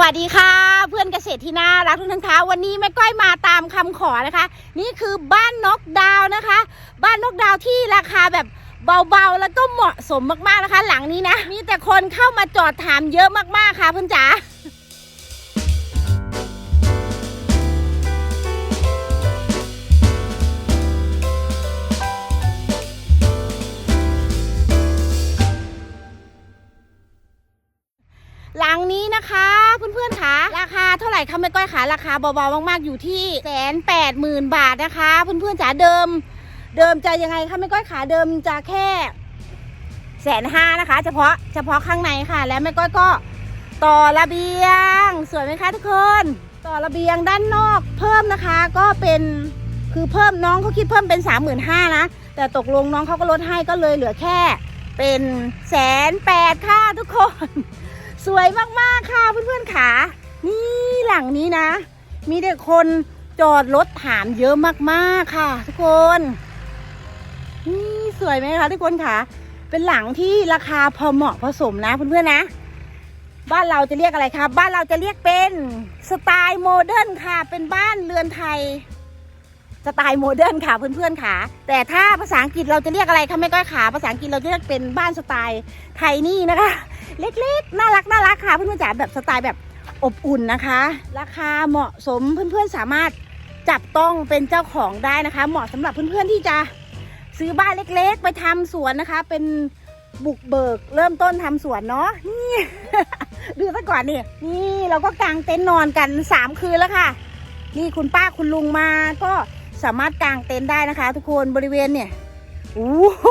วัสดีค่ะ เพื่อนเกษตรที่น่ารักทุกท่านคะวันนี้แม่ก้อยมาตามคำขอนะคะ นี่คือบ้านนกดาวนะคะ บ้านนกดาวที่ราคาแบบเบาๆ แล้วก็เหมาะสมมากๆนะคะ หลังนี้นะ มีแต่คนเข้ามาจอดถามเยอะมากๆค่ะเพื่อนจ๋า ราคาเท่าไหร่คะแม่ก้อยคะราคาเบาๆมาก ๆ อยู่ที่แสนแปดหมื่นบาทนะคะ เพื่อนๆจ๋าเดิม เดิมจะยังไงคะแม่ก้อยขาเดิมจะแค่แสนห้านะคะ เฉพาะเฉพาะข้างในค่ะ แล้วแม่ก้อยก็ต่อระเบียง สวยไหมคะทุกคน ต่อระเบียงด้านนอกเพิ่มนะคะ ก็เป็นคือเพิ่มน้องเขาคิดเพิ่มเป็นสามหมื่นห้านะ แต่ตกลงน้องเขาก็ลดให้ก็เลยเหลือแค่เป็นแสนแปดค่ะทุกคน สวยมาก ๆ ค่ะเพื่อนๆค่ะ นี่หลังนี้นะ มีเด็กคนจอดรถถามเยอะมากๆค่ะ ทุกคนนี่สวยไหมคะทุกคนคะเป็นหลังที่ราคาพอเหมาะพอสมนะเพื่อนๆนะ บ้านเราจะเรียกอะไรครับบ้านเราจะเรียกเป็นสไตล์โมเดิร์นค่ะ เป็นบ้านเรือนไทยสไตล์โมเดิร์นค่ะเพื่อนๆค่ะ แต่ถ้าภาษาอังกฤษเราจะเรียกอะไรคะไม่ก้อยขาภาษาอังกฤษเราจะเรียกเป็นบ้านสไตล์ไทยนี่นะคะ เล็กๆ น่ารักน่ารักค่ะเพื่อนๆจ๋าแบบสไตล์แบบ อบอุ่นนะคะ ราคาเหมาะสมเพื่อนๆสามารถจับต้องเป็นเจ้าของได้นะคะ เหมาะสำหรับเพื่อนๆที่จะซื้อบ้านเล็กๆ ไปทำสวนนะคะ เป็นบุกเบิกเริ่มต้นทำสวนเนาะนี่ดูซะก่อนนี่นี่เราก็กางเต็นท์นอนกันสามคืนแล้วค่ะ นี่คุณป้าคุณลุงมาก็สามารถกางเต็นท์ได้นะคะ ทุกคนบริเวณเนี่ยโอ้โห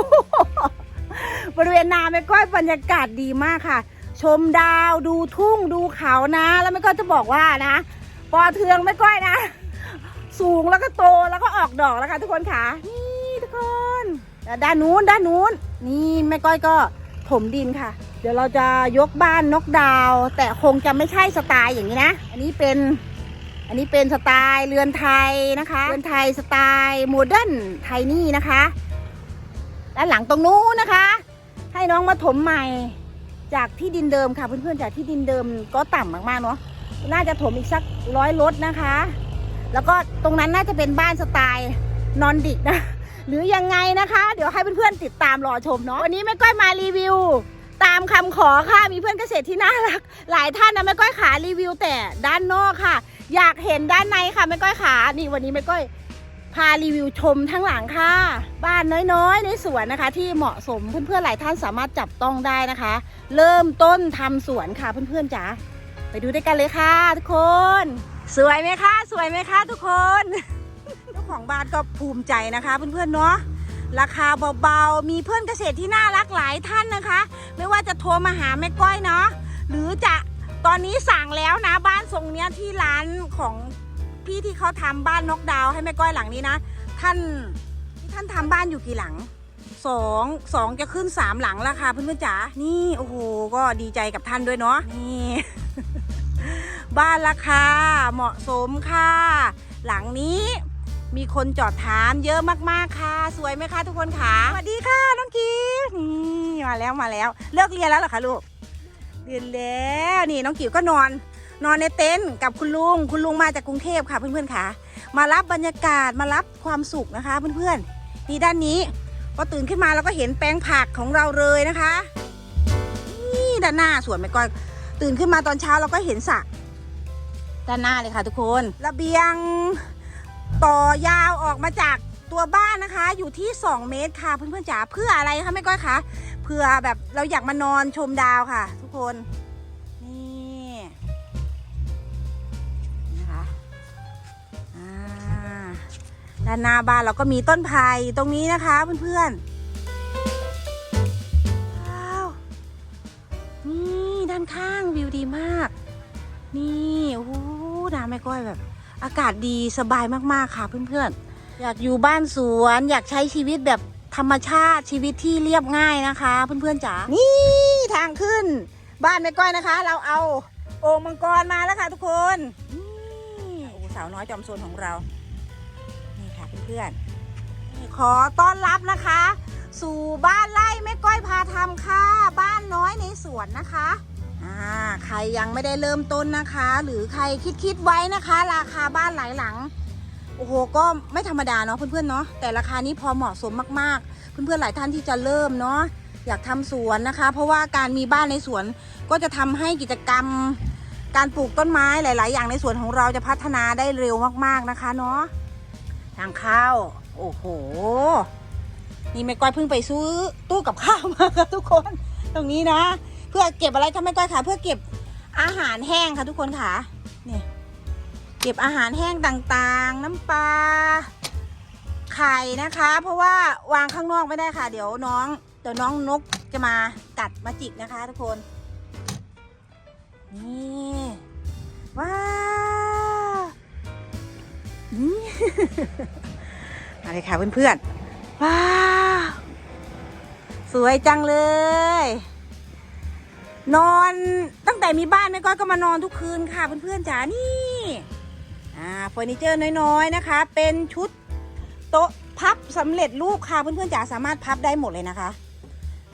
บริเวณนาแม่ก้อยบรรยากาศดีมากค่ะ ชมดาวดูทุ่งดูเขานะ แล้วแม่ก้อยจะบอกว่านะ ปอเทืองแม่ก้อยนะ สูงแล้วก็โตแล้วก็ออกดอกแล้วค่ะทุกคนค่ะนี่ทุกคนด้านนู้นด้านนู้น นี่แม่ก้อยก็ถมดินค่ะ เดี๋ยวเราจะยกบ้านนกดาว แต่คงจะไม่ใช่สไตล์อย่างนี้นะ อันนี้เป็นอันนี้เป็นสไตล์เรือนไทยนะคะ เรือนไทยสไตล์โมเดิร์นไทยนี่นะคะ ด้านหลังตรงนู้นนะคะ ให้น้องมาถมใหม่ จากที่ดินเดิมค่ะเพื่อนๆจากที่ดินเดิมก็ต่ำมากๆเนาะน่าจะถมอีกสักร้อยรถนะคะ แล้วก็ตรงนั้นน่าจะเป็นบ้านสไตล์นอนดิกนะหรือยังไงนะคะ เดี๋ยวให้เพื่อนๆติดตามรอชมเนาะวันนี้แม่ก้อยมารีวิว ตามคำขอค่ะมีเพื่อนเกษตรที่น่ารัก หลายท่านนะแม่ก้อยขารีวิวแต่ด้านนอกค่ะ อยากเห็นด้านในค่ะแม่ก้อยขานี่วันนี้แม่ก้อย พารีวิวชมทั้งหลังค่ะ บ้านน้อยๆ ในสวนนะคะ ที่เหมาะสมเพื่อนๆหลายท่านสามารถจับต้องได้นะคะ เริ่มต้นทำสวนค่ะเพื่อนๆจ๋าไปดูด้วยกันเลยค่ะ ทุกคน สวยไหมคะ สวยไหมคะ ทุกคนเจ้าของบ้านก็ภูมิใจนะคะ เพื่อนๆเนาะราคาเบาๆ มีเพื่อนเกษตรที่น่ารักหลายท่านนะคะ ไม่ว่าจะโทรมาหาแม่ก้อยเนาะหรือจะตอนนี้สั่งแล้วนะบ้านทรงเนี้ยที่ร้านของ พี่ที่เขาทำบ้านนกดาวให้แม่ก้อยหลังนี้นะ ท่านท่านทำบ้านอยู่กี่หลังสองสองจะขึ้นสามหลังแล้วค่ะเพื่อนๆจ๋านี่โอ้โหก็ดีใจกับท่านด้วยเนาะนี่บ้านราคาเหมาะสมค่ะ หลังนี้มีคนจอดถามเยอะมากๆค่ะ สวยไหมคะทุกคนค่ะสวัสดีค่ะน้องกีนี่มาแล้วมาแล้ว เลิกเรียนแล้วเหรอคะลูกเรียนแล้วนี่น้องกิ๋วก็นอน นอนในเต็นท์กับคุณลุง คุณลุงมาจากกรุงเทพค่ะเพื่อนๆค่ะ มารับบรรยากาศมารับความสุขนะคะเพื่อนๆนี่ด้านนี้พอตื่นขึ้นมาเราก็เห็นแปลงผักของเราเลยนะคะ นี่ด้านหน้าสวนแม่ก้อยตื่นขึ้นมาตอนเช้าเราก็เห็นสระด้านหน้าเลยค่ะทุกคนระเบียงต่อยาวออกมาจากตัวบ้านนะคะ อยู่ที่ 2 เมตรค่ะเพื่อนๆจ๋าเพื่ออะไรคะแม่ก้อยคะเพื่อแบบเราอยากมานอนชมดาวค่ะ ทุกคน ด้านหน้าบ้านเราก็มีต้นไผ่ตรงนี้นะคะเพื่อนๆว้าวนี่ด้านข้างวิวดีมาก นี่โอ้โหน้ำไม่ก้อยแบบ อากาศดีสบายมากๆค่ะเพื่อนๆ อยากอยู่บ้านสวน อยากใช้ชีวิตแบบธรรมชาติชีวิตที่เรียบง่ายนะคะ เพื่อนๆจ๋านี่ทางขึ้น บ้านแม่ก้อยนะคะ เราเอาโอ่งมังกรมาแล้วค่ะทุกคนนี่สาวน้อยจอมโซนของเรา เพื่อนๆ ขอต้อนรับนะคะ สู่บ้านไร่แม่ก้อยพาทำค่ะ บ้านน้อยในสวนนะคะอ่าใครยังไม่ได้เริ่มต้นนะคะ หรือใครคิดคิดไว้นะคะ ราคาบ้านหลายหลังโอ้โหก็ไม่ธรรมดาเนาะเพื่อนๆเนาะแต่ราคานี้พอเหมาะสมมากๆ เพื่อนๆหลายท่านที่จะเริ่มเนาะอยากทำสวนนะคะ เพราะว่าการมีบ้านในสวนก็จะทำให้กิจกรรม การปลูกต้นไม้หลาย ๆ อย่างในสวนของเราจะพัฒนาได้เร็วมากๆนะคะเนาะ ทางข้าวโอ้โห นี่แม่ก้อยเพิ่งไปซื้อตู้กับข้าวมาค่ะทุกคน ตรงนี้นะ เพื่อเก็บอะไรคะแม่ก้อยคะเพื่อเก็บอาหารแห้งค่ะทุกคนค่ะ นี่ เก็บอาหารแห้งต่างๆ น้ำปลา ไข่นะคะ เพราะว่าวางข้างนอกไม่ได้ค่ะ เดี๋ยวน้องเดี๋ยวน้องนกจะมากัดมาจิกนะคะ ทุกคน นี่ ว้า นี่มาเลยค่ะเพื่อนๆ ว้าว สวยจังเลย นอนตั้งแต่มีบ้านแม่ก้อยก็มานอนทุกคืนค่ะเพื่อนๆจ๋านี่อ่าเฟอร์นิเจอร์น้อยๆนะคะ เป็นชุดโต๊ะพับสำเร็จรูปค่ะเพื่อนๆจ๋าสามารถพับได้หมดเลยนะคะ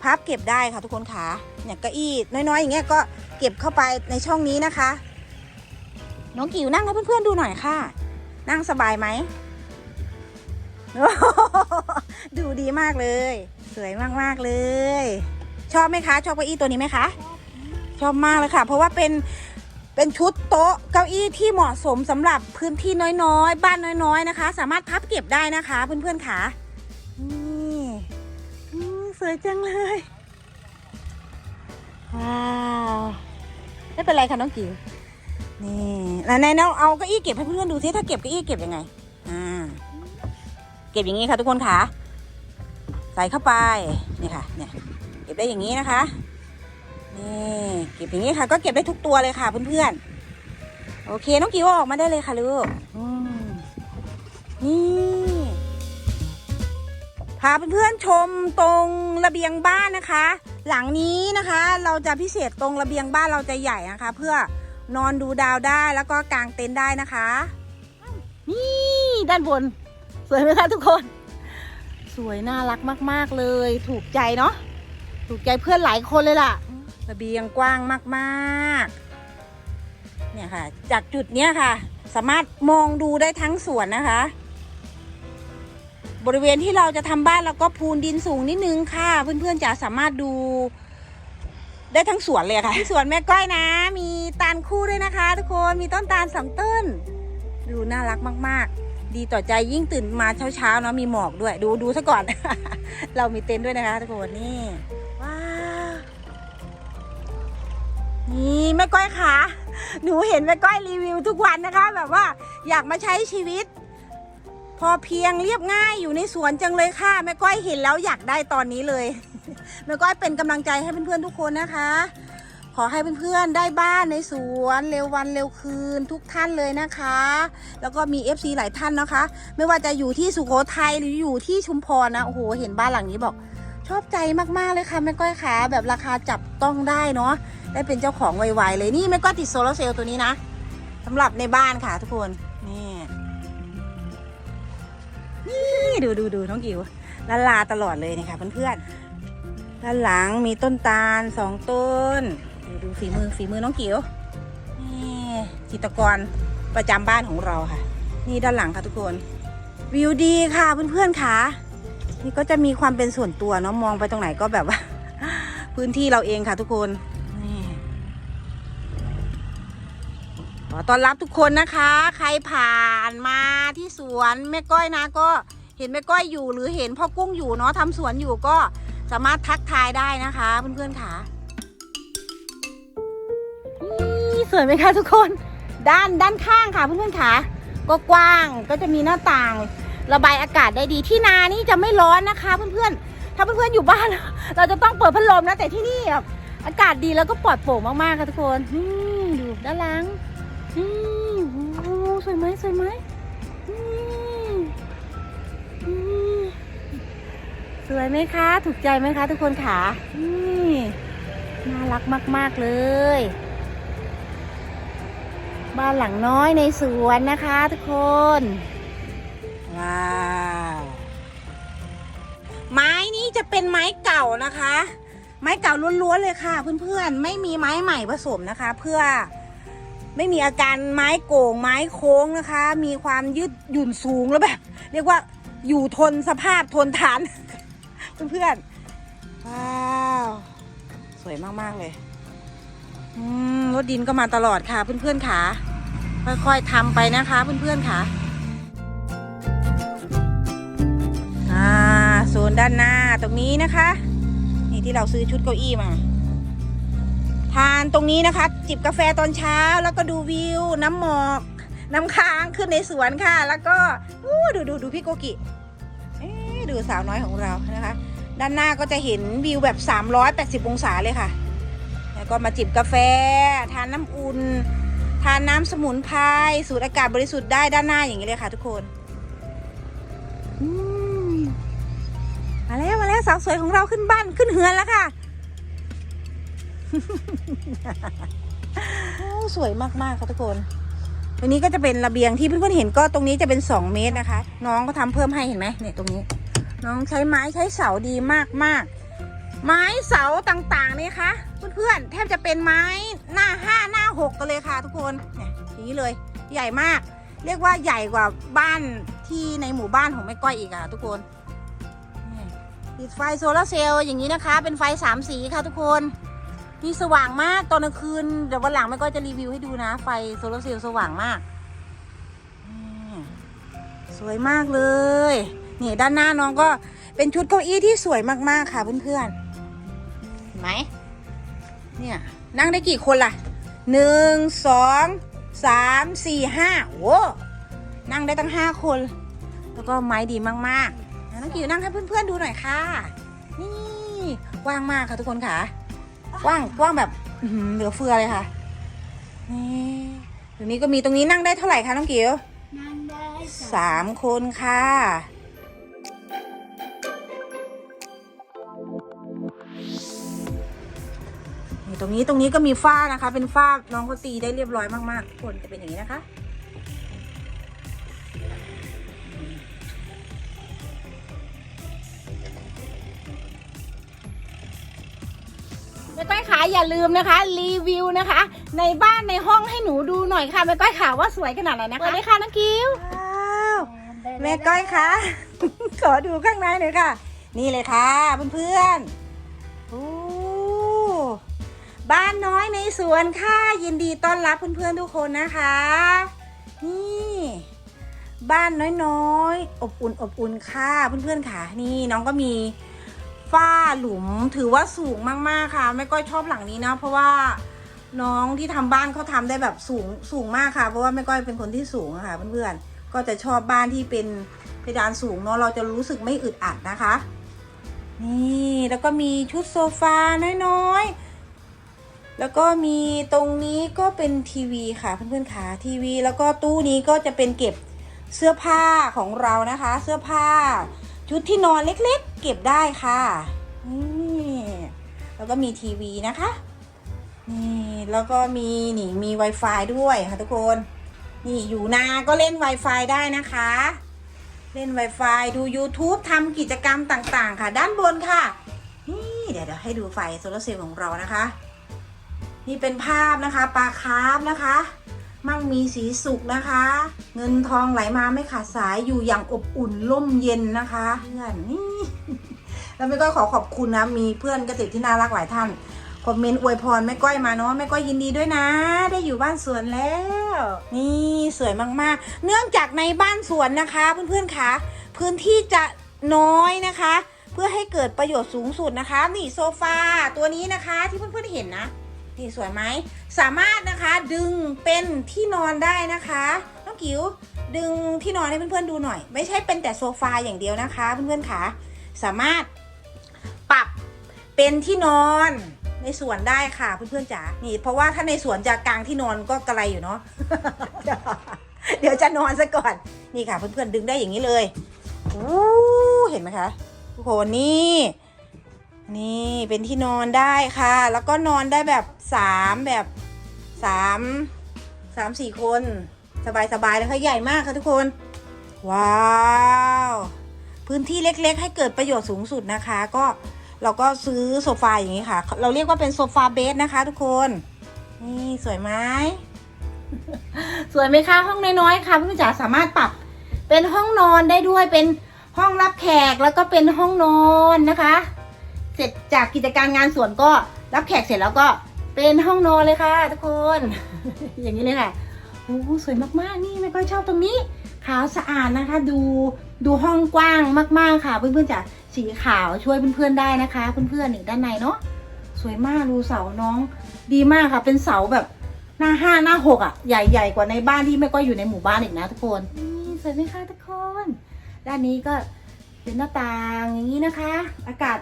พับเก็บได้ค่ะทุกคนค่ะเนี่ยเก้าอี้น้อยๆอย่างเงี้ยก็เก็บเข้าไปในช่องนี้นะคะ น้องกิ๋วนั่งให้เพื่อนๆดูหน่อยค่ะ นั่งสบายไหม ดูดีมากเลย สวยมากๆเลย ชอบไหมคะ ชอบเก้าอี้ตัวนี้ไหมคะ ชอบมากเลยค่ะ เพราะว่าเป็นเป็นชุดโต๊ะเก้าอี้ที่เหมาะสมสำหรับพื้นที่น้อยๆ บ้านน้อยๆนะคะ สามารถพับเก็บได้นะคะ เพื่อนๆค่ะนี่สวยจังเลยว้าวไม่เป็นไรค่ะน้องกิ๋ว นี่แล้วไหนน้องเอาเก้าอี้เก็บให้เพื่อนดูซิถ้าเก็บเก้าอี้เก็บยังไง อ่า เก็บอย่างนี้ค่ะทุกคนค่ะ ใส่เข้าไป นี่ค่ะ เนี่ย เก็บได้อย่างนี้นะคะ นี่เก็บอย่างนี้ค่ะ ก็เก็บได้ทุกตัวเลยค่ะเพื่อนๆ โอเค น้องกิวอออกมาได้เลยค่ะลูกนี่พาเพื่อนๆชมตรงระเบียงบ้านนะคะ หลังนี้นะคะ เราจะพิเศษตรงระเบียงบ้านเราจะใหญ่นะคะ เพื่อ นอนดูดาวได้แล้วก็กางเต็นท์ได้นะคะ นี่ด้านบน สวยไหมคะทุกคน สวยน่ารักมาก ๆเลย ถูกใจเนาะถูกใจเพื่อนหลายคนเลยล่ะระเบียงกว้างมากๆ เนี่ยค่ะ จากจุดเนี้ยค่ะ สามารถมองดูได้ทั้งสวนนะคะ บริเวณที่เราจะทำบ้านแล้วก็พูนดินสูงนิดนึงค่ะ เพื่อนๆจะสามารถดู ได้ทั้งสวนเลยค่ะที่สวนแม่ก้อยนะ มีตาลคู่ด้วยนะคะ ทุกคนมีต้นตาลสองต้น ดูน่ารักมาก ๆ ดีต่อใจยิ่งตื่นมาเช้าๆเนาะมีหมอกด้วย ดูดูซะก่อน เรามีเต็นท์ด้วยนะคะทุกคนนี่ว้าวนี่แม่ก้อยคะหนูเห็นแม่ก้อยรีวิวทุกวันนะคะ แบบว่าอยากมาใช้ชีวิต พอเพียงเรียบง่ายอยู่ในสวนจังเลยค่ะแม่ก้อยเห็นแล้วอยากได้ตอนนี้เลย แม่ก้อยเป็นกำลังใจให้เพื่อนๆทุกคนนะคะ ขอให้เพื่อนๆได้บ้านในสวนเร็ววันเร็วคืนทุกท่านเลยนะคะ แล้วก็มี FC หลายท่านนะคะ ไม่ว่าจะอยู่ที่สุโขทัยหรืออยู่ที่ชุมพรนะโอ้โหเห็นบ้านหลังนี้บอก ชอบใจมากๆเลยค่ะแม่ก้อยขาแบบราคาจับต้องได้เนาะได้เป็นเจ้าของไวๆเลยนี่แม่ก้อยติดโซลาร์เซลล์ตัวนี้นะสำหรับในบ้านค่ะทุกคนนี่นี่ดูดูดูน้องกิวละลาตลอดเลยนะคะเพื่อนๆ ด้านหลังมีต้นตาลสองต้น ดูดูฝีมือฝีมือน้องกิวนี่จิตรกรประจำบ้านของเราค่ะ นี่ด้านหลังค่ะทุกคน วิวดีค่ะเพื่อนๆค่ะ นี่ก็จะมีความเป็นส่วนตัวเนาะมองไปตรงไหนก็แบบว่า พื้นที่เราเองค่ะทุกคนนี่ขอต้อนรับทุกคนนะคะ ใครผ่านมาที่สวนแม่ก้อยนะก็เห็นแม่ก้อยอยู่หรือเห็นพ่อกุ้งอยู่เนาะทำสวนอยู่ก็ สามารถทักทายได้นะคะเพื่อนๆค่ะนี่สวยไหมคะทุกคน ด้านด้านข้างค่ะเพื่อนๆค่ะก็กว้างก็จะมีหน้าต่าง ระบายอากาศได้ดีที่นานี่จะไม่ร้อนนะคะเพื่อนๆถ้าเพื่อนๆอยู่บ้าน เราจะต้องเปิดพัดลมนะแต่ที่นี่แบบอากาศดีแล้วก็ปลอดโปร่งมากๆค่ะทุกคนดูด้านหลังนี่โอ้สวยไหมสวยไหม สวยไหมคะ ถูกใจไหมคะ ทุกคนค่ะนี่น่ารักมาก ๆ เลย บ้านหลังน้อยในสวนนะคะ ทุกคน ว้าวไม้นี้จะเป็นไม้เก่านะคะ ไม้เก่าล้วนๆเลยค่ะ เพื่อนๆ ไม่มีไม้ใหม่ผสมนะคะ เพื่อไม่มีอาการไม้โก่งไม้โค้งนะคะ มีความยืดหยุ่นสูงแล้วแบบ เรียกว่าอยู่ทนสภาพทนทาน เพื่อนๆ ว้าว สวยมากๆเลยรถดินก็มาตลอดค่ะเพื่อนๆค่ะค่อยๆทำไปนะคะเพื่อนๆค่ะอ่าโซนด้านหน้าตรงนี้นะคะ นี่ที่เราซื้อชุดเก้าอี้มา ทานตรงนี้นะคะ จิบกาแฟตอนเช้าแล้วก็ดูวิว น้ำหมอกน้ำค้างขึ้นในสวนค่ะ แล้วก็ดูดูดูพี่โกกิเอ๊ะดูสาวน้อยของเรานะคะ ด้านหน้าก็จะเห็นวิวแบบ 380 องศาเลยค่ะ แล้วก็มาจิบกาแฟ ทานน้ำอุ่น ทานน้ำสมุนไพร สูดอากาศบริสุทธิ์ได้ด้านหน้าอย่างนี้เลยค่ะทุกคนมมาแล้วมาแล้วสาวสวยของเราขึ้นบ้านขึ้นเฮือนแล้วค่ะ สวยมากๆค่ะทุกคนตรงนี้ก็จะเป็นระเบียงที่เพื่อนๆเห็นก็ตรงนี้จะเป็น 2 เมตรนะคะ น้องก็ทำเพิ่มให้เห็นไหมเนี่ยตรงนี้ น้องใช้ไม้ใช้เสาดีมากๆไม้เสาต่างๆนี่คะเพื่อนๆแทบจะเป็นไม้หน้าห้าหน้าหกกันเลยค่ะทุกคนเนี่ยอย่างนี้เลยใหญ่มาก เรียกว่าใหญ่กว่าบ้านที่ในหมู่บ้านของแม่ก้อยอีกอะทุกคนติดไฟโซลาเซลล์อย่างนี้นะคะ เป็นไฟสามสีค่ะทุกคนนี่สว่างมากตอนกลางคืนเดี๋ยววันหลังแม่ก้อยจะรีวิวให้ดูนะ ไฟโซลาเซลล์สว่างมากสวยมากเลย นี่ด้านหน้าน้องก็เป็นชุดเก้าอี้ที่สวยมากๆค่ะเพื่อนๆเห็นไหมเนี่ยนั่งได้กี่คนล่ะหนึ่งสองสามสี่ห้าโอ้นั่งได้ตั้งห้าคน แล้วก็ไม้ดีมากๆน้องกิวนั่งให้เพื่อนๆดูหน่อยค่ะ นี่กว้างมากค่ะทุกคนค่ะกว้างกว้างแบบอื้อหือเหลือเฟือเลยค่ะ นี่ตรงนี้ก็มีตรงนี้นั่งได้เท่าไหร่คะน้องกิวนั่งได้สามคนค่ะ ตรงนี้ตรงนี้ก็มีฝ้านะคะ เป็นฝ้าน้องเขาตีได้เรียบร้อยมากๆทุกคนจะเป็นอย่างนี้นะคะ แม่ก้อยขาอย่าลืมนะคะ รีวิวนะคะ ในบ้านในห้องให้หนูดูหน่อยค่ะแม่ก้อยขาว่าสวยขนาดไหนนะคะเปิดเลยค่ะน้องกิวว้าวแม่ก้อยคะขอดูข้างในหน่อยค่ะ นี่เลยค่ะเพื่อนๆโอ้ บ้านน้อยในสวนค่ะยินดีต้อนรับเพื่อนๆทุกคนนะคะ นี่บ้านน้อยๆ อบอุ่นอบอุ่นค่ะเพื่อนๆค่ะ นี่น้องก็มีฝ้าหลุมถือว่าสูงมากๆค่ะ ไม่ก้อยชอบหลังนี้นะเพราะว่าน้องที่ทำบ้านเขาทำได้แบบสูงสูงมากค่ะ เพราะว่าแม่ก้อยเป็นคนที่สูงอะค่ะเพื่อนๆก็จะชอบบ้านที่เป็นเพดานสูงเนาะเราจะรู้สึกไม่อึดอัดนะคะ นี่แล้วก็มีชุดโซฟาน้อยๆ แล้วก็มีตรงนี้ก็เป็นทีวีค่ะเพื่อนๆค่ะทีวี แล้วก็ตู้นี้ก็จะเป็นเก็บเสื้อผ้าของเรานะคะ เสื้อผ้า ชุดที่นอนเล็กๆ เก็บได้ค่ะนี่แล้วก็มีทีวีนะคะนี่แล้วก็มีนี่มี Wi-Fi ด้วยค่ะทุกคน นี่อยู่นาก็เล่น Wi-Fi ได้นะคะ เล่น Wi-Fi ดู YouTube ทำกิจกรรมต่างๆ ค่ะ ด้านบนค่ะนี่เดี๋ยวเดี๋ยวให้ดูไฟโซลาร์เซลล์ของเรานะคะ นี่เป็นภาพนะคะปลาคาร์ฟนะคะ มั่งมีสีสุขนะคะ เงินทองไหลมาไม่ขาดสายอยู่อย่างอบอุ่นร่มเย็นนะคะเพื่อนนี่แล้วแม่ก้อยขอขอบคุณนะ มีเพื่อนเกษตรที่น่ารักหลายท่านคอมเมนต์อวยพรแม่ก้อยมาเนาะแม่ก้อยยินดีด้วยนะ ได้อยู่บ้านสวนแล้ว นี่สวยมากๆ เนื่องจากในบ้านสวนนะคะ เพื่อนๆคะพื้นที่จะน้อยนะคะ เพื่อให้เกิดประโยชน์สูงสุดนะคะ นี่โซฟาตัวนี้นะคะที่เพื่อนๆเห็นนะ นี่สวยไหมสามารถนะคะดึงเป็นที่นอนได้นะคะน้องกิ๋วดึงที่นอนให้เพื่อนๆดูหน่อย ไม่ใช่เป็นแต่โซฟาอย่างเดียวนะคะ เพื่อนๆค่ะสามารถปรับเป็นที่นอนในสวนได้ค่ะเพื่อนๆจ๋านี่ เพราะว่าถ้าในสวนจะกลางที่นอนก็กระไรอยู่เนาะเดี๋ยวจะนอนซะก่อนนี่ค่ะเพื่อนๆดึงได้อย่างนี้เลยอู้เห็นไหมคะทุกคนนี่ นี่เป็นที่นอนได้ค่ะ แล้วก็นอนได้แบบสามแบบสามสามสี่คน สบายสบายๆเลยค่ะใหญ่มากค่ะทุกคน ว้าวพื้นที่เล็กๆ ให้เกิดประโยชน์สูงสุดนะคะ ก็เราก็ซื้อโซฟาอย่างนี้ค่ะ เราเรียกว่าเป็นโซฟาเบสนะคะ ทุกคน นี่สวยไหมสวยไหมคะห้องน้อยๆค่ะเพื่อนจ๋าสามารถปรับเป็นห้องนอนได้ด้วยเป็นห้องรับแขกแล้วก็เป็นห้องนอนนะคะ เสร็จจากกิจการงานสวนก็รับแขกเสร็จแล้วก็เป็นห้องนอนเลยค่ะ ทุกคน อย่างนี้เลยค่ะโอ้สวยมากๆ นี่ไม่ค่อยชอบตรงนี้ ขาวสะอาดนะคะ ดูดูห้องกว้างมากๆค่ะ เพื่อนๆจ๋าสีขาวช่วยเพื่อนๆได้นะคะ เพื่อนๆนี่ด้านในเนาะสวยมากดูเสาน้อง ดีมากค่ะ เป็นเสาแบบหน้าห้าหน้าหกอะใหญ่ๆกว่าในบ้านที่ไม่ก็อยู่ในหมู่บ้านอีกนะทุกคนนี่สวยไหมคะทุกคน ด้านนี้ก็เป็นหน้าต่างอย่างนี้นะคะ อากาศ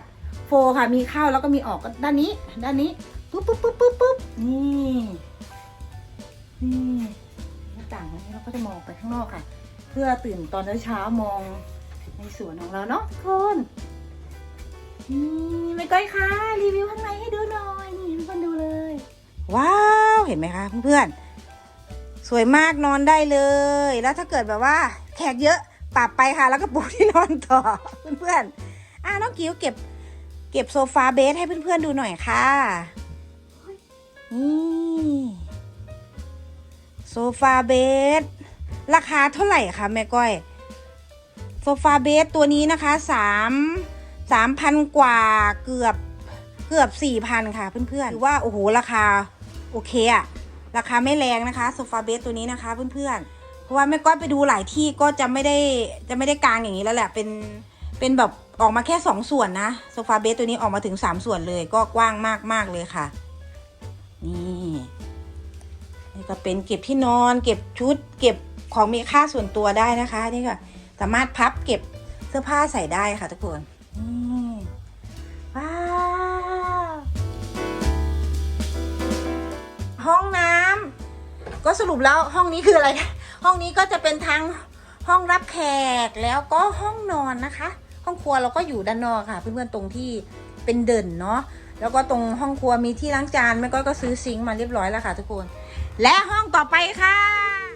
โฟค่ะมีเข้าแล้วก็มีออกก็ด้านนี้ ด้านนี้ปุ๊บปุ๊บปุ๊บปุ๊บปุ๊บนี่นี่หน้าต่างอันนี้เราก็จะมองไปข้างนอกค่ะ เพื่อตื่นตอนเช้ามองในสวนของเราเนาะทุกคนนี่ไม่ก้อยค่ะรีวิวข้างในให้ดูหน่อยนี่ทุกคนดูเลย ว้าวเห็นไหมคะเพื่อนๆสวยมากนอนได้เลย แล้วถ้าเกิดแบบว่า แขกเยอะปรับไปค่ะ แล้วก็ปูที่นอนต่อเพื่อนๆอะน้องกิ้วเก็บ เก็บโซฟาเบสให้เพื่อนๆดูหน่อยค่ะ นี่ โซฟาเบส ราคาเท่าไหร่คะแม่ก้อย โซฟาเบสตัวนี้นะคะสามสามพันกว่าเกือบเกือบสี่พันค่ะเพื่อนๆถือว่าโอ้โหราคาโอเคอะราคาไม่แรงนะคะโซฟาเบสตัวนี้นะคะเพื่อนๆ เพราะว่าแม่ก้อยไปดูหลายที่ก็จะไม่ได้จะไม่ได้กลางอย่างนี้แล้วแหละเป็นเป็นแบบ ออกมาแค่สองส่วนนะโซฟาเบสตัวนี้ออกมาถึงสามส่วนเลยก็กว้างมากมาก ๆ เลยค่ะ นี่นี่ก็เป็นเก็บที่นอน เก็บชุด เก็บของมีค่าส่วนตัวได้นะคะนี่ก็สามารถพับเก็บเสื้อผ้าใส่ได้ค่ะทุกคนว้าวห้องน้ำก็สรุปแล้วห้องนี้คืออะไร ห้องนี้ก็จะเป็นทั้งห้องรับแขกแล้วก็ห้องนอนนะคะ ห้องครัวเราก็อยู่ด้านนอกค่ะ เพื่อนๆตรงที่เป็นเด่นเนาะแล้วก็ตรงห้องครัวมีที่ล้างจานแม่ก้อยก็ซื้อซิงค์มาเรียบร้อยแล้วค่ะ ทุกคน และห้องต่อไปค่ะ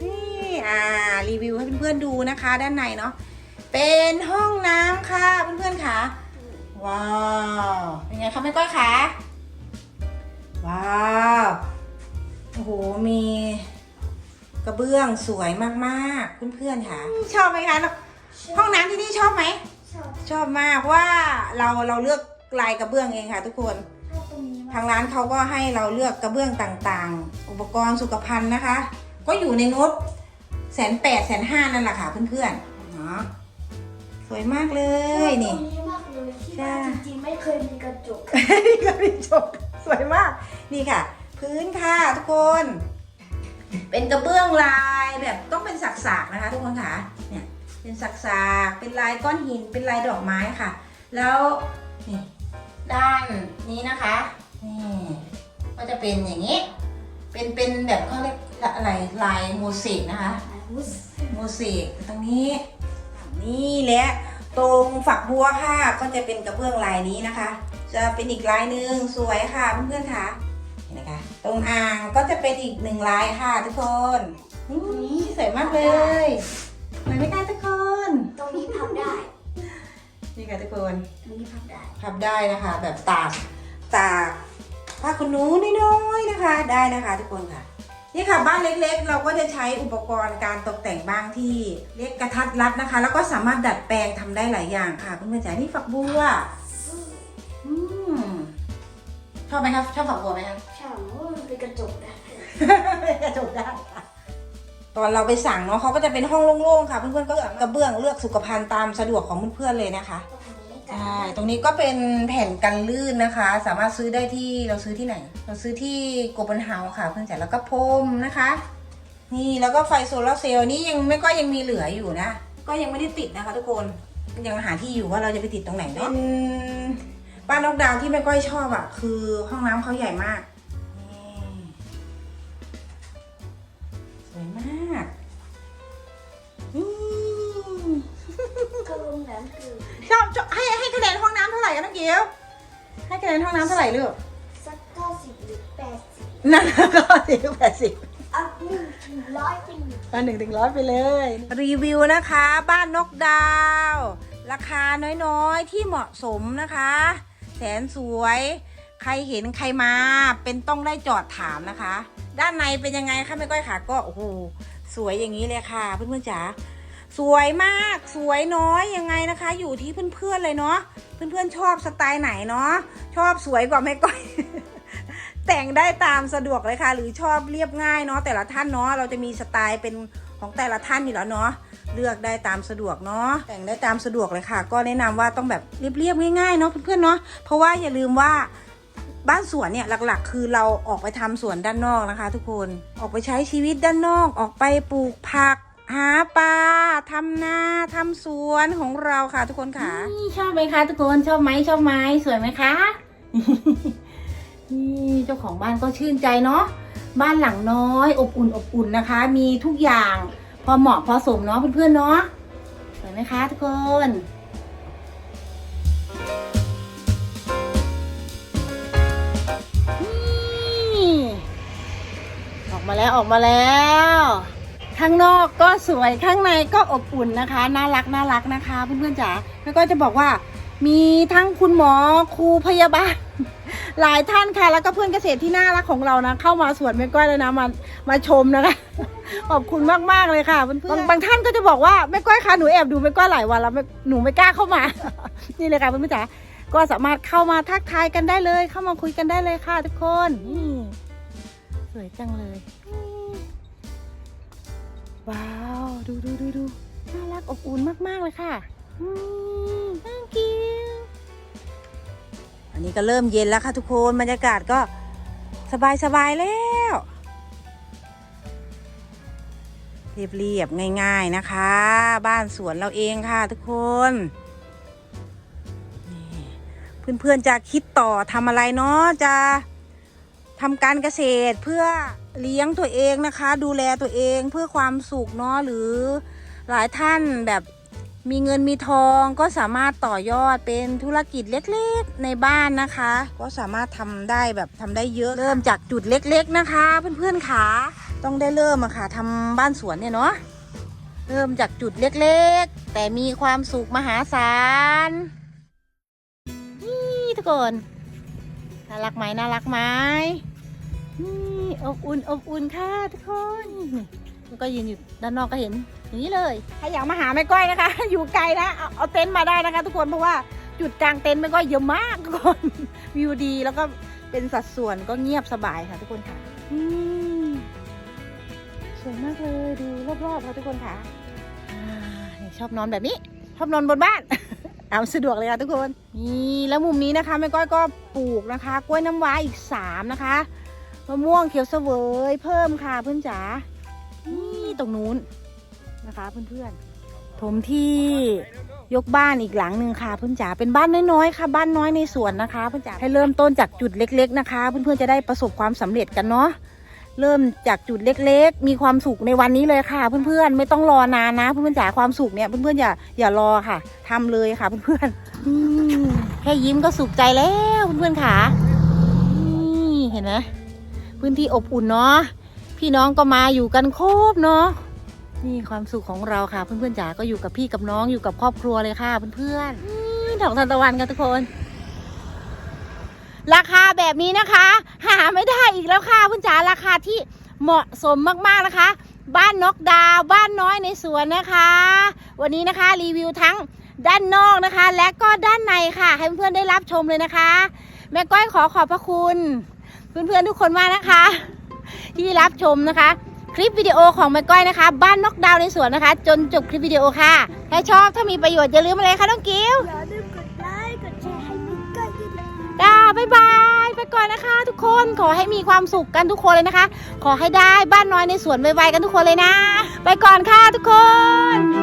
นี่อ่ารีวิวให้เพื่อนๆดูนะคะ ด้านในเนาะเป็นห้องน้ำค่ะเพื่อนๆค่ะว้าวเป็นไงคะแม่ก้อยคะว้าวโอ้โหมีกระเบื้องสวยมากๆเพื่อนๆค่ะ ชอบไหมคะห้องน้ำที่นี่ชอบไหมช อบชอบมากเพราะว่าเราเราเลือกลายกระเบื้องเองค่ะ ทุกคนชอบตรงนี้มากทางร้านเขาก็ให้เราเลือกกระเบื้องต่างๆ อุปกรณ์สุขภัณฑ์นะคะ ก็อยู่ในงบแสนแปดแสนห้านั่นแหละค่ะเพื่อนๆเนาะสวยมากเลยนี่ชอบตรงนี้มากเลยที่จ้าบ้านจริงๆไม่เคยมีกระจกนี่ก็มีจบสวยมาก นี่ค่ะ พื้นค่ะทุกคน เป็นกระเบื้องลายแบบต้องเป็นสักๆนะคะ ทุกคนค่ะเนี่ย เป็นสักๆเป็นลายก้อนหิน เป็นลายดอกไม้ค่ะ แล้วนี่ด้านนี้นะคะนี่ก็จะเป็นอย่างนี้ เป็นเป็นแบบเขาเรียกอะไรลายโมเสกนะคะโมเสกตรงนี้นี่แหละตรงฝักบัวค่ะ ก็จะเป็นกระเบื้องลายนี้นะคะ จะเป็นอีกลายหนึ่งสวยค่ะเพื่อนๆค่ะเห็นไหมคะตรงอ่างก็จะเป็นอีกหนึ่งลายค่ะทุกคนนี่สวยมากเลย สวยไหมคะทุกคน ตรงนี้พับได้ นี่ค่ะทุกคน ตรงนี้พับได้ พับได้นะคะ แบบตากตากผ้าขนหนูน้อยๆนะคะ ได้นะคะทุกคนค่ะ นี่ค่ะบ้านเล็กๆ เราก็จะใช้อุปกรณ์การตกแต่งบ้างที่เรียกกระทัดรัดนะคะ แล้วก็สามารถดัดแปลงทำได้หลายอย่างค่ะเพื่อนๆจ๋านี่ฝักบัวอืมชอบไหมครับชอบฝักบัวไหมครับใช่เพราะว่ามันเป็นกระจกได้ กระจกได้ค่ะ ตอนเราไปสั่งเนาะเขาก็จะเป็นห้องโล่งๆค่ะ เพื่อนๆก็กระเบื้องเลือกสุขภัณฑ์ตามสะดวกของเพื่อนๆเลยนะคะตรงนี้กัใช่ตรงนี้ก็เป็นแผ่นกันลื่นนะคะ สามารถซื้อได้ที่เราซื้อที่ไหน เราซื้อที่โกลบอลเฮาส์ค่ะ เพื่อนจ๋าแล้วก็พรมนะคะ นี่แล้วก็ไฟโซลาร์เซลล์นี่ยังไม่ก็ยังมีเหลืออยู่นะ ก็ยังไม่ได้ติดนะคะ ทุกคนยังหาที่อยู่ว่าเราจะไปติดตรงไหนเนาะเป็นบ้านนอกดาวน์ที่แม่ก้อยชอบอะ่ะคือห้องน้ำเขาใหญ่มาก สวยมากอืมก็ลงน้ำคือชอบชอบให้ให้คะแนนห้องน้ำเท่าไหร่กันน้องเกียว ให้คะแนนห้องน้ำเท่าไหร่ลูกสักเก้าสิบหรือแปดสิบนั่นก็สิบแปดสิบอะหนึ่งถึงร้อยเป็นหนึ่งอันหนึ่งถึงร้อยไปเลย รีวิวนะคะ บ้านนกดาว ราคาน้อยๆที่เหมาะสมนะคะ แสนสวย ใครเห็นใครมาเป็นต้องได้จอดถามนะคะ ด้านในเป็นยังไงคะแม่ก้อยขาก็โอ้โหสวยอย่างนี้เลยค่ะเพื่อนๆจ๋าสวยมากสวยน้อยยังไงนะคะ อยู่ที่เพื่อนๆเลยเนาะเพื่อนๆชอบสไตล์ไหนเนาะชอบสวยกว่าแม่ก้อยแต่งได้ตามสะดวกเลยค่ะ หรือชอบเรียบง่ายเนาะแต่ละท่านเนาะเราจะมีสไตล์เป็นของแต่ละท่านอยู่แล้วเนาะเลือกได้ตามสะดวกเนาะแต่งได้ตามสะดวกเลยค่ะ ก็แนะนำว่าต้องแบบเรียบๆง่ายๆเนาะเพื่อนๆเนาะเพราะว่าอย่าลืมว่า บ้านสวนเนี่ยหลักๆ คือเราออกไปทำสวนด้านนอกนะคะ ทุกคนออกไปใช้ชีวิตด้านนอกออกไปปลูกผัก หาปลาทำนาทำสวนของเราค่ะ ทุกคนค่ะชอบไหมคะ ทุกคนชอบไหมชอบไหมสวยไหมคะนี่เจ้าของบ้านก็ชื่นใจเนาะบ้านหลังน้อย อบอุ่นอบอุ่นนะคะ มีทุกอย่าง พอเหมาะพอสมเนาะเพื่อนๆเนาะสวยไหมคะ ทุกคน ออกมาแล้วออกมาแล้ว ข้างนอกก็สวยข้างในก็อบอุ่นนะคะ น่ารักน่ารักนะคะเพื่อนๆจ๋าแล้วก็จะบอกว่า มีทั้งคุณหมอครูพยาบาล หลายท่านค่ะ แล้วก็เพื่อนเกษตรที่น่ารักของเรานะเข้ามาสวนแม่ก้อยเลยนะมามาชมนะคะขอบคุณมากๆเลยค่ะเพื่อนๆบางบางท่านก็จะบอกว่าแม่ก้อยคะหนูแอบดูแม่ก้อยหลายวันแล้วหนูไม่กล้าเข้ามา นี่เลยค่ะเพื่อนๆจ๋า ก็สามารถเข้ามาทักทายกันได้เลย เข้ามาคุยกันได้เลยค่ะทุกคนนี่สวยจังเลย ว้าว ดูดูดูดูน่ารักอบอุ่นมาก ๆ เลยค่ะอืม thank you อันนี้ก็เริ่มเย็นแล้วค่ะทุกคนบรรยากาศก็สบายสบายแล้ว เรียบๆ ง่าย ๆ นะคะ บ้านสวนเราเองค่ะทุกคน เพื่อนๆจะคิดต่อทำอะไรเนาะจะทำการเกษตรเพื่อเลี้ยงตัวเองนะคะ ดูแลตัวเองเพื่อความสุขเนาะหรือหลายท่านแบบมีเงินมีทองก็สามารถต่อยอดเป็นธุรกิจเล็กๆในบ้านนะคะ ก็สามารถทำได้แบบทำได้เยอะเริ่มจากจุดเล็กๆนะคะ เพื่อนๆขาต้องได้เริ่มอะค่ะทำบ้านสวนเนี่ยเนาะเริ่มจากจุดเล็กๆ แต่มีความสุขมหาศาล ทุกคนน่ารักไหมน่ารักไหมนี่อบอุ่นอบอุ่นค่ะทุกคนนี่มันก็ยืนอยู่ด้านนอกก็เห็นอย่างนี้เลยถ้าอยากมาหาแม่ก้อยนะคะ อยู่ไกลนะเอาเอาเต็นท์มาได้นะคะ ทุกคนเพราะว่าจุดกลางเต็นท์แม่ก้อยเยอะมากทุกคนวิวดีแล้วก็เป็นสัดส่วนก็เงียบสบายค่ะ ทุกคนค่ะสวยมากเลยดูรอบๆค่ะทุกคนค่ะชอบนอนแบบนี้ชอบนอนบนบ้าน เอาสะดวกเลยค่ะทุกคนนี่แล้วมุมนี้นะคะแม่ก้อยก็ปลูกนะคะ กล้วยน้ำว้าอีกสามนะคะมะม่วงเขียวเสวยเพิ่มค่ะเพื่อนจ๋านี่ตรงนู้นนะคะเพื่อนๆถมที่ยกบ้านอีกหลังหนึ่งค่ะเพื่อนจ๋าเป็นบ้านน้อยๆค่ะ บ้านน้อยในสวนนะคะเพื่อนจ๋าให้เริ่มต้นจากจุดเล็ก ๆ นะคะ เพื่อนๆจะได้ประสบความสำเร็จกันเนาะ เริ่มจากจุดเล็กๆ มีความสุขในวันนี้เลยค่ะ เพื่อนๆ ไม่ต้องรอนานนะ เพื่อนๆจ๋าความสุขเนี่ยเพื่อนๆอย่าอย่ารอค่ะทำเลยค่ะเพื่อนๆอแค่ยิ้มก็สุขใจแล้วเพื่อนๆค่ะนี่เห็นไหมพื้นที่อบอุ่นเนาะพี่น้องก็มาอยู่กันครบเนาะนี่ความสุขของเราค่ะ เพื่อนๆจ๋าก็อยู่กับพี่กับน้องอยู่กับครอบครัวเลยค่ะเพื่อนๆนี่ดอกทานตะวันกันทุกคน ราคาแบบนี้นะคะ หาไม่ได้อีกแล้วค่ะคุณจ๋าราคาที่เหมาะสมมากๆนะคะ บ้านนกดาวบ้านน้อยในสวนนะคะ วันนี้นะคะรีวิวทั้งด้านนอกนะคะ และก็ด้านในค่ะ ให้เพื่อนๆได้รับชมเลยนะคะ แม่ก้อยขอขอบพระคุณ เพื่อนๆทุกคนมากนะคะ ที่รับชมนะคะ คลิปวิดีโอของแม่ก้อยนะคะ บ้านนกดาวในสวนนะคะ จนจบคลิปวิดีโอค่ะถ้าชอบถ้ามีประโยชน์อย่าลืมอะไรคะน้องกิ้วอย่าลืมกดไลค์กดแชร์ นะคะ ทุกคนขอให้มีความสุขกันทุกคนเลยนะคะ ขอให้ได้บ้านน้อยในสวนไวๆกันทุกคนเลยนะ ไปก่อนค่ะทุกคน